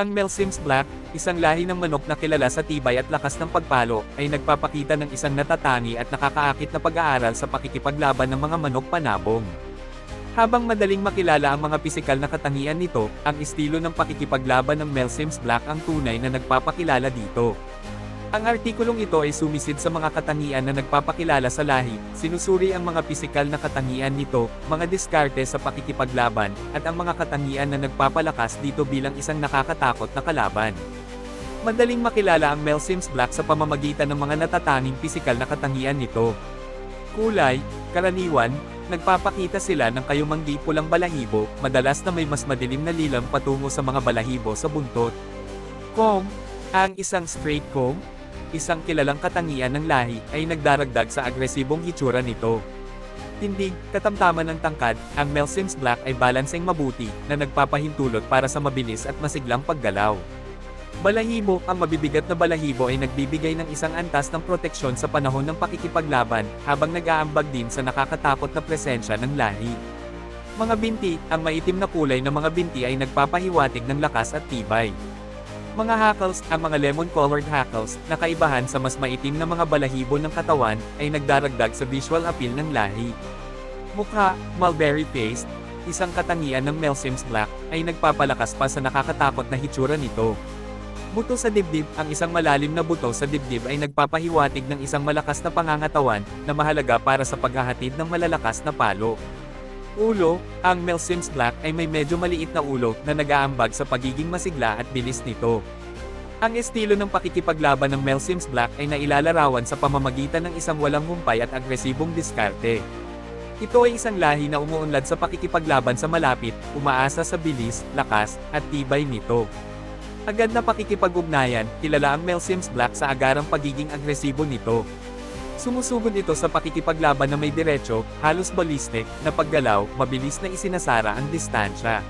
Ang Melsims Black, isang lahi ng manok na kilala sa tibay at lakas ng pagpalo, ay nagpapakita ng isang natatangi at nakakaakit na pag-aaral sa pakikipaglaban ng mga manok panabong. Habang madaling makilala ang mga pisikal na katangian nito, ang estilo ng pakikipaglaban ng Melsims Black ang tunay na nagpapakilala dito. Ang artikulong ito ay sumisid sa mga katangian na nagpapakilala sa lahi, sinusuri ang mga pisikal na katangian nito, mga diskarte sa pakikipaglaban, at ang mga katangian na nagpapalakas dito bilang isang nakakatakot na kalaban. Madaling makilala ang Melsims Black sa pamamagitan ng mga natatanging pisikal na katangian nito. Kulay, karaniwan, nagpapakita sila ng kayumanggi pulang balahibo, madalas na may mas madilim na lilam patungo sa mga balahibo sa buntot. Comb, ang isang straight comb, isang kilalang katangian ng lahi, ay nagdaragdag sa agresibong hitsura nito. Tindig, katamtaman ng tangkad, ang Melsims Black ay balanseng mabuti, na nagpapahintulot para sa mabilis at masiglang paggalaw. Balahibo, ang mabibigat na balahibo ay nagbibigay ng isang antas ng proteksyon sa panahon ng pakikipaglaban, habang nag-aambag din sa nakakatakot na presensya ng lahi. Mga binti, ang maitim na kulay ng mga binti ay nagpapahiwatig ng lakas at tibay. Mga hackles, ang mga lemon-colored hackles, na kaibahan sa mas maitim na mga balahibo ng katawan, ay nagdaragdag sa visual appeal ng lahi. Mukha, mulberry paste, isang katangian ng Melsims Black, ay nagpapalakas pa sa nakakatakot na hitsura nito. Buto sa dibdib, ang isang malalim na buto sa dibdib ay nagpapahiwatig ng isang malakas na pangangatawan, na mahalaga para sa paghahatid ng malalakas na palo. Ulo, ang Melsims Black ay may medyo maliit na ulo na nag-aambag sa pagiging masigla at bilis nito. Ang estilo ng pakikipaglaban ng Melsims Black ay nailalarawan sa pamamagitan ng isang walang humpay at agresibong diskarte. Ito ay isang lahi na umuunlad sa pakikipaglaban sa malapit, umaasa sa bilis, lakas, at tibay nito. Agad na pakikipag-ugnayan, kilala ang Melsims Black sa agarang pagiging agresibo nito. Sumusugod ito sa pakikipaglaban na may diretsyo, halos ballistic, na paggalaw, mabilis na isinasara ang distansya.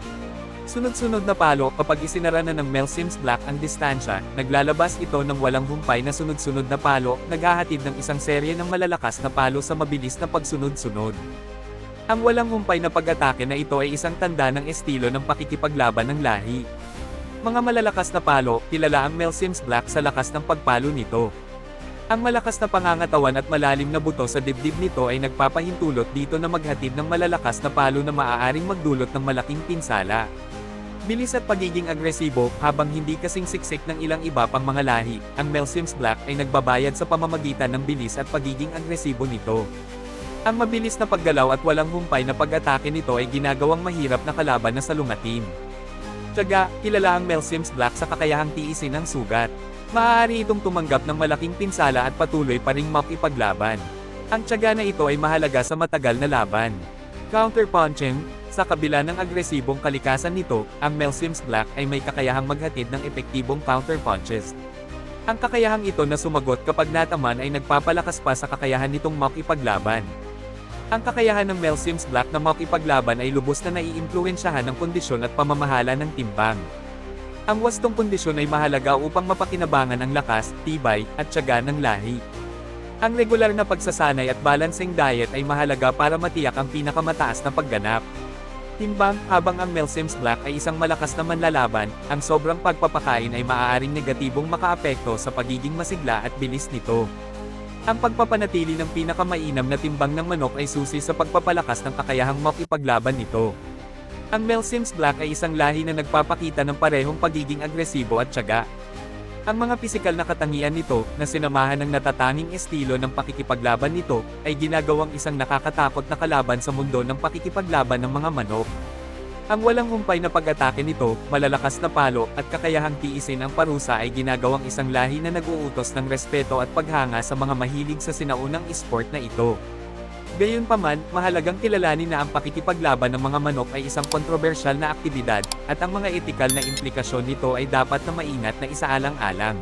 Sunod-sunod na palo kapag isinara na ng Melsims Black ang distansya, naglalabas ito ng walang humpay na sunod-sunod na palo, naghahatid ng isang serye ng malalakas na palo sa mabilis na pagsunod-sunod. Ang walang humpay na pag-atake na ito ay isang tanda ng estilo ng pakikipaglaban ng lahi. Mga malalakas na palo, kilala ang Melsims Black sa lakas ng pagpalo nito. Ang malakas na pangangatawan at malalim na buto sa dibdib nito ay nagpapahintulot dito na maghatid ng malalakas na palo na maaaring magdulot ng malaking pinsala. Bilis at pagiging agresibo, habang hindi kasing siksik ng ilang iba pang mga lahi, ang Melsims Black ay nagbabayad sa pamamagitan ng bilis at pagiging agresibo nito. Ang mabilis na paggalaw at walang humpay na pag-atake nito ay ginagawang mahirap na kalaban na salungatin. Tiyaga, kilala ang Melsims Black sa kakayahang tiisin ang sugat. Maaari itong tumanggap ng malaking pinsala at patuloy pa ring makipaglaban. Ang tiyaga na ito ay mahalaga sa matagal na laban. Counterpunching, sa kabila ng agresibong kalikasan nito, ang Melsims Black ay may kakayahang maghatid ng epektibong counterpunches. Ang kakayahang ito na sumagot kapag nataman ay nagpapalakas pa sa kakayahan nitong makipaglaban. Ang kakayahan ng Melsims Black na makipaglaban ay lubos na naiimpluwensyahan ng kondisyon at pamamahala ng timbang. Ang wastong kondisyon ay mahalaga upang mapakinabangan ang lakas, tibay, at tiyaga ng lahi. Ang regular na pagsasanay at balancing diet ay mahalaga para matiyak ang pinakamataas na pagganap. Timbang, habang ang Melsims Black ay isang malakas na manlalaban, ang sobrang pagpapakain ay maaaring negatibong makaapekto sa pagiging masigla at bilis nito. Ang pagpapanatili ng pinakamainam na timbang ng manok ay susi sa pagpapalakas ng kakayahang makipaglaban nito. Ang Melsims Black ay isang lahi na nagpapakita ng parehong pagiging agresibo at tiyaga. Ang mga pisikal na katangian nito, na sinamahan ng natatanging estilo ng pakikipaglaban nito, ay ginagawang isang nakakatakot na kalaban sa mundo ng pakikipaglaban ng mga manok. Ang walang humpay na pag-atake nito, malalakas na palo, at kakayahang tiisin ang parusa ay ginagawang isang lahi na nag-uutos ng respeto at paghanga sa mga mahilig sa sinaunang esport na ito. Gayunpaman, mahalagang kilalanin na ang pakikipaglaban ng mga manok ay isang kontrobersyal na aktibidad, at ang mga etikal na implikasyon nito ay dapat na maingat na isaalang-alang.